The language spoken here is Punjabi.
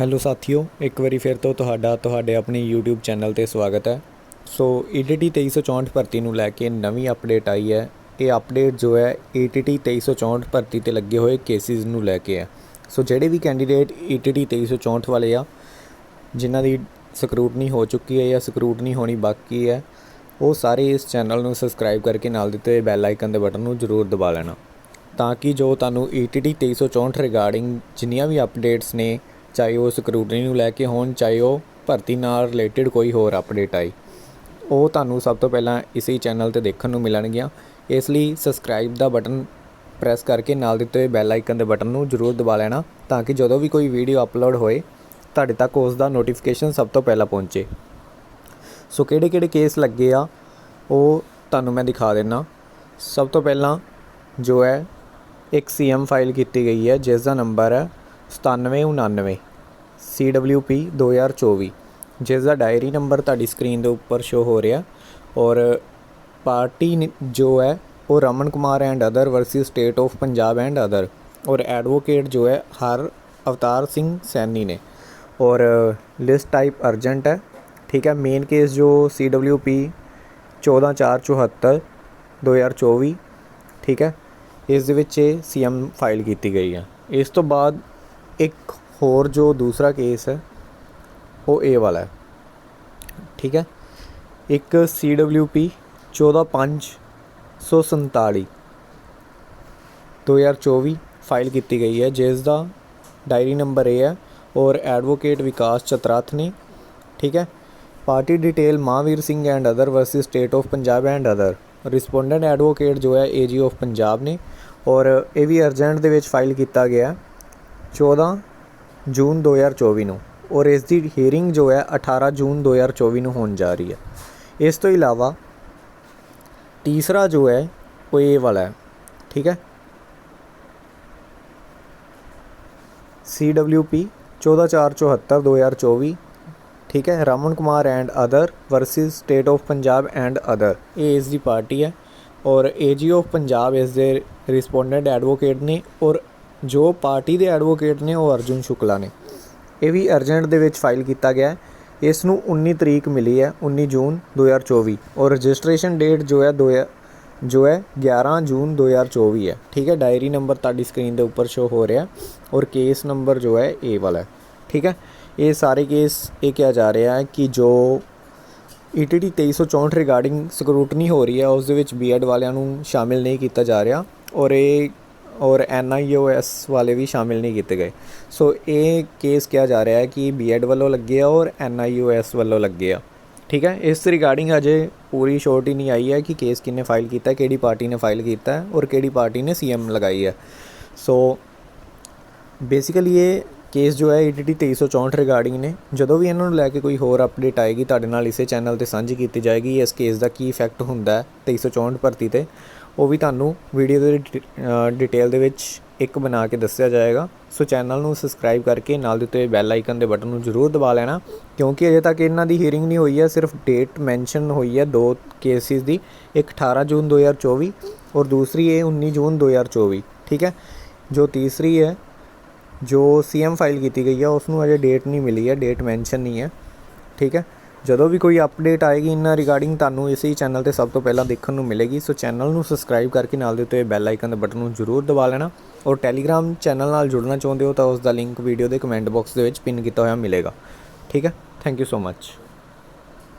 ਹੈਲੋ ਸਾਥੀਓ, ਇੱਕ ਵਾਰੀ ਫਿਰ ਤੋਂ ਤੁਹਾਡਾ, ਤੁਹਾਡੇ ਆਪਣੇ YouTube ਚੈਨਲ ਤੇ ਸਵਾਗਤ ਹੈ। ਸੋ E EDT 2364 ਭਰਤੀ ਨੂੰ ਲੈ ਕੇ ਨਵੀਂ ਅਪਡੇਟ ਆਈ ਹੈ। ਇਹ ਅਪਡੇਟ ਜੋ ਹੈ E ETT 2364 ਭਰਤੀ ਤੇ ਲੱਗੇ ਹੋਏ ਕੇਸਿਸ ਨੂੰ ਲੈ ਕੇ ਹੈ। ਸੋ, ਜਿਹੜੇ ਵੀ ਕੈਂਡੀਡੇਟ E ETT 2364 ਵਾਲੇ ਆ, ਜਿਨ੍ਹਾਂ ਦੀ ਸਕਰੂਟਨੀ ਹੋ ਚੁੱਕੀ ਹੈ ਜਾਂ ਸਕਰੂਟਨੀ ਹੋਣੀ ਬਾਕੀ ਹੈ, ਉਹ ਸਾਰੇ ਇਸ ਚੈਨਲ ਨੂੰ ਸਬਸਕ੍ਰਾਈਬ ਕਰਕੇ ਨਾਲ ਦਿੱਤੇ ਹੋਏ ਬੈਲ ਆਈਕਨ ਦੇ ਬਟਨ ਨੂੰ ਜ਼ਰੂਰ ਦਬਾ ਲੈਣਾ। ਤਾਂ ਕਿ ਜੋ ਤੁਹਾਨੂੰ E ETT 2364 ਰਿਗਾਰਡਿੰਗ ਜਿੰਨੀਆਂ ਵੀ ਅਪਡੇਟਸ ਨੇ ਚਾਹੇ ਉਹ ਸਕਰੂਟਨੀ ਨੂੰ ਲੈ ਕੇ ਹੋਣ, ਚਾਹੇ ਉਹ ਭਰਤੀ ਨਾਲ ਰਿਲੇਟਡ ਕੋਈ ਹੋਰ ਅਪਡੇਟ ਆਈ ਉਹ ਤੁਹਾਨੂੰ ਸਭ ਤੋਂ ਪਹਿਲਾਂ ਇਸੇ ਚੈਨਲ ਤੇ ਦੇਖਣ ਨੂੰ ਮਿਲਣਗੀਆਂ। ਇਸ ਲਈ ਸਬਸਕ੍ਰਾਈਬ ਦਾ ਬਟਨ ਪ੍ਰੈਸ ਕਰਕੇ ਨਾਲ ਦਿੱਤੇ ਹੋਏ ਬੈਲ ਆਈਕਨ ਦੇ ਬਟਨ ਨੂੰ ਜ਼ਰੂਰ ਦਬਾ ਲੈਣਾ, ਤਾਂ ਕਿ ਜਦੋਂ ਵੀ ਕੋਈ ਵੀਡੀਓ ਅਪਲੋਡ ਹੋਏ, ਤੁਹਾਡੇ ਤੱਕ ਉਸ ਦਾ ਨੋਟੀਫਿਕੇਸ਼ਨ ਸਭ ਤੋਂ ਪਹਿਲਾਂ ਪਹੁੰਚੇ। ਸੋ ਕਿਹੜੇ ਕਿਹੜੇ ਕੇਸ ਲੱਗੇ ਆ, ਉਹ ਤੁਹਾਨੂੰ ਮੈਂ ਦਿਖਾ ਦਿੰਨਾ। ਸਭ ਤੋਂ ਪਹਿਲਾਂ ਜੋ ਹੈ, ਇੱਕ ਸੀਐਮ ਫਾਈਲ ਕੀਤੀ ਗਈ ਹੈ ਜਿਸ ਦਾ ਨੰਬਰ ਹੈ 9799 CWP 2024 ਜਿਸ ਦਾ ਡਾਇਰੀ ਨੰਬਰ ਤੁਹਾਡੀ ਸਕਰੀਨ ਦੇ ਉੱਪਰ ਸ਼ੋ ਹੋ ਰਿਹਾ। ਔਰ ਪਾਰਟੀ ਨ- ਜੋ ਹੈ, ਉਹ Raman Kumar and other versus state of Punjab and other ਔਰ ਐਡਵੋਕੇਟ ਜੋ ਹੈ, ਹਰ ਅਵਤਾਰ ਸਿੰਘ ਸੈਣੀ ਨੇ। ਔਰ ਲਿਸਟ ਟਾਈਪ ਅਰਜੈਂਟ ਹੈ। ਠੀਕ ਹੈ ਮੇਨ ਕੇਸ ਜੋ CWP 14474 2024 ਠੀਕ ਹੈ, ਇਸ ਦੇ ਵਿੱਚ ਇਹ ਸੀਐਮ ਫਾਈਲ ਕੀਤੀ ਗਈ ਹੈ। ਇਸ ਤੋਂ ਬਾਅਦ ਇੱਕ ਹੋਰ ਜੋ ਦੂਸਰਾ ਕੇਸ ਹੈ, ਉਹ ਇਹ ਵਾਲਾ ਹੈ। ਠੀਕ ਹੈ? ਇੱਕ CWP 14547 2024 ਫਾਈਲ ਕੀਤੀ ਗਈ ਹੈ ਜਿਸ ਦਾ ਡਾਇਰੀ ਨੰਬਰ ਇਹ ਹੈ ਔਰ ਐਡਵੋਕੇਟ ਵਿਕਾਸ ਚਤਰਾਥ ਨੇ। ਠੀਕ ਹੈ? Party detail Mahavir Singh and other versus state of Punjab and other respondent advocate ਜੋ ਹੈ ਏਜੀ ਆਫ ਪੰਜਾਬ ਨੇ। ਔਰ ਇਹ ਵੀ ਅਰਜੈਂਟ ਦੇ ਵਿੱਚ ਫਾਈਲ ਕੀਤਾ ਗਿਆ। 14 ਜੂਨ 2024 ਨੂੰ ਔਰ ਇਸ ਦੀ ਹੀਅਰਿੰਗ ਜੋ ਹੈ 18 ਜੂਨ 2024 ਨੂੰ ਹੋਣ ਜਾ ਰਹੀ ਹੈ। ਇਸ ਤੋਂ ਇਲਾਵਾ ਤੀਸਰਾ ਜੋ ਹੈ ਉਹ ਇਹ ਵਾਲਾ ਹੈ, ਠੀਕ ਹੈ? CWP 14474 2024 ਠੀਕ ਹੈ? Raman Kumar and other versus state of Punjab and other ਇਹ ਇਸ ਦੀ ਪਾਰਟੀ ਹੈ ਔਰ ਏਜੀ ਆਫ ਪੰਜਾਬ ਇਸ ਦੇ ਰਿਸਪੋਂਡੈਂਟ ਐਡਵੋਕੇਟ ਨੇ ਔਰ ਜੋ ਪਾਰਟੀ ਦੇ ਐਡਵੋਕੇਟ ਨੇ ਉਹ ਅਰਜੁਨ ਸ਼ੁਕਲਾ ਨੇ। ਇਹ ਵੀ ਅਰਜੈਂਟ ਦੇ ਵਿੱਚ ਫਾਈਲ ਕੀਤਾ ਗਿਆ ਹੈ। ਇਸ ਨੂੰ 19 ਤਰੀਕ ਮਿਲੀ ਹੈ 19 ਜੂਨ 2024 ਔਰ ਰਜਿਸਟ੍ਰੇਸ਼ਨ ਡੇਟ ਜੋ ਹੈ, ਦੋ ਜੋ ਹੈ 11 ਜੂਨ 2024 ਹੈ। ਠੀਕ ਹੈ, ਡਾਇਰੀ ਨੰਬਰ ਤੁਹਾਡੀ ਸਕਰੀਨ ਦੇ ਉੱਪਰ ਸ਼ੋ ਹੋ ਰਿਹਾ ਔਰ ਕੇਸ ਨੰਬਰ ਜੋ ਹੈ ਇਹ ਵਾਲਾ ਠੀਕ ਹੈ, ਇਹ ਸਾਰੇ ਕੇਸ ਇਹ ਕਿਹਾ ਜਾ ਰਿਹਾ ਹੈ ਕਿ ਜੋ E ETT 2364 ਰਿਗਾਰਡਿੰਗ ਸਕਰੂਟਨੀ ਹੋ ਰਹੀ ਹੈ, ਉਸ ਦੇ ਵਿੱਚ ਬੀਐਡ ਵਾਲਿਆਂ ਨੂੰ ਸ਼ਾਮਿਲ ਨਹੀਂ ਕੀਤਾ ਜਾ ਰਿਹਾ। ਔਰ ਇਹ ਔਰ ਐਨਆਈਓਐਸ ਵਾਲੇ ਵੀ ਸ਼ਾਮਿਲ ਨਹੀਂ ਕੀਤੇ ਗਏ। ਸੋ ਇਹ ਕੇਸ ਕਿਹਾ ਜਾ ਰਿਹਾ ਹੈ ਕਿ ਬੀਐਡ ਵੱਲੋਂ ਲੱਗੇ ਆ ਔਰ ਐਨਆਈਓਐਸ ਵੱਲੋਂ ਲੱਗੇ ਆ। ਠੀਕ ਹੈ? ਇਸ ਰਿਗਾਰਡਿੰਗ ਅਜੇ ਪੂਰੀ ਸ਼ੋਰਟ ਹੀ ਨਹੀਂ ਆਈ ਹੈ ਕਿ ਕੇਸ ਕਿੰਨੇ ਫਾਈਲ ਕੀਤਾ, ਕਿਹੜੀ ਪਾਰਟੀ ਨੇ ਫਾਈਲ ਕੀਤਾ ਔਰ ਕਿਹੜੀ ਪਾਰਟੀ ਨੇ ਸੀਐਮ ਲਗਾਈ ਹੈ। ਸੋ ਬੇਸਿਕਲੀ ਇਹ ਕੇਸ ਜੋ ਹੈ E ETT 2364 ਰਿਗਾਰਡਿੰਗ ਨੇ। ਜਦੋਂ ਵੀ ਇਹਨਾਂ ਨੂੰ ਲੈ ਕੇ ਕੋਈ ਹੋਰ ਅਪਡੇਟ ਆਏਗੀ, ਤੁਹਾਡੇ ਨਾਲ ਇਸੇ ਚੈਨਲ ਤੇ ਸਾਂਝੀ ਕੀਤੀ ਜਾਏਗੀ, ਇਸ ਕੇਸ ਦਾ ਕੀ ਇਫੈਕਟ ਹੁੰਦਾ ਹੈ 2364 ਭਰਤੀ ਤੇ। ਉਹ ਵੀ ਤੁਹਾਨੂੰ ਵੀਡੀਓ ਦੇ ਡਿਟੇਲ ਦੇ ਵਿੱਚ ਇੱਕ ਬਣਾ ਕੇ ਦੱਸਿਆ ਜਾਏਗਾ। ਸੋ ਚੈਨਲ ਨੂੰ ਸਬਸਕ੍ਰਾਈਬ ਕਰਕੇ ਨਾਲ ਦੇ ਉੱਤੇ ਬੈਲ ਆਈਕਨ ਦੇ ਬਟਨ ਨੂੰ ਜ਼ਰੂਰ ਦਬਾ ਲੈਣਾ, ਕਿਉਂਕਿ ਅਜੇ ਤੱਕ ਇਹਨਾਂ ਦੀ ਹੀਅਰਿੰਗ ਨਹੀਂ ਹੋਈ ਹੈ, ਸਿਰਫ ਡੇਟ ਮੈਂਸ਼ਨ ਹੋਈ ਹੈ ਦੋ ਕੇਸਿਸ ਦੀ, ਇੱਕ 18 ਜੂਨ 2024 ਔਰ ਦੂਸਰੀ ਇਹ 19 ਜੂਨ 2024 ਠੀਕ ਹੈ? ਜੋ ਤੀਸਰੀ ਹੈ, ਜੋ ਸੀਐਮ ਫਾਈਲ ਕੀਤੀ ਗਈ ਹੈ ਉਸ ਨੂੰ ਅਜੇ ਡੇਟ ਨਹੀਂ ਮਿਲੀ ਹੈ ਡੇਟ ਮੈਂਸ਼ਨ ਨਹੀਂ ਹੈ, ਠੀਕ ਹੈ? ਜਦੋਂ ਵੀ ਕੋਈ ਅਪਡੇਟ ਆਏਗੀ ਇਹਨਾਂ ਰਿਗਾਰਡਿੰਗ ਤੁਹਾਨੂੰ ਇਸੇ ਚੈਨਲ ਤੇ ਸਭ ਤੋਂ ਪਹਿਲਾਂ ਦੇਖਣ ਨੂੰ ਮਿਲੇਗੀ, ਸੋ ਚੈਨਲ ਨੂੰ ਸਬਸਕ੍ਰਾਈਬ ਕਰਕੇ ਨਾਲ ਦੇ ਉੱਤੇ ਬੈਲ ਆਈਕਨ ਦੇ ਬਟਨ ਨੂੰ ਜ਼ਰੂਰ ਦਬਾ ਲੈਣਾ ਔਰ ਟੈਲੀਗ੍ਰਾਮ ਚੈਨਲ ਨਾਲ ਜੁੜਨਾ ਚਾਹੁੰਦੇ ਹੋ ਤਾਂ ਉਸ ਦਾ ਲਿੰਕ ਵੀਡੀਓ ਦੇ ਕਮੈਂਟ ਬਾਕਸ ਦੇ ਵਿੱਚ ਪਿਨ ਕੀਤਾ ਹੋਇਆ ਮਿਲੇਗਾ। ਠੀਕ ਹੈ? Thank you so much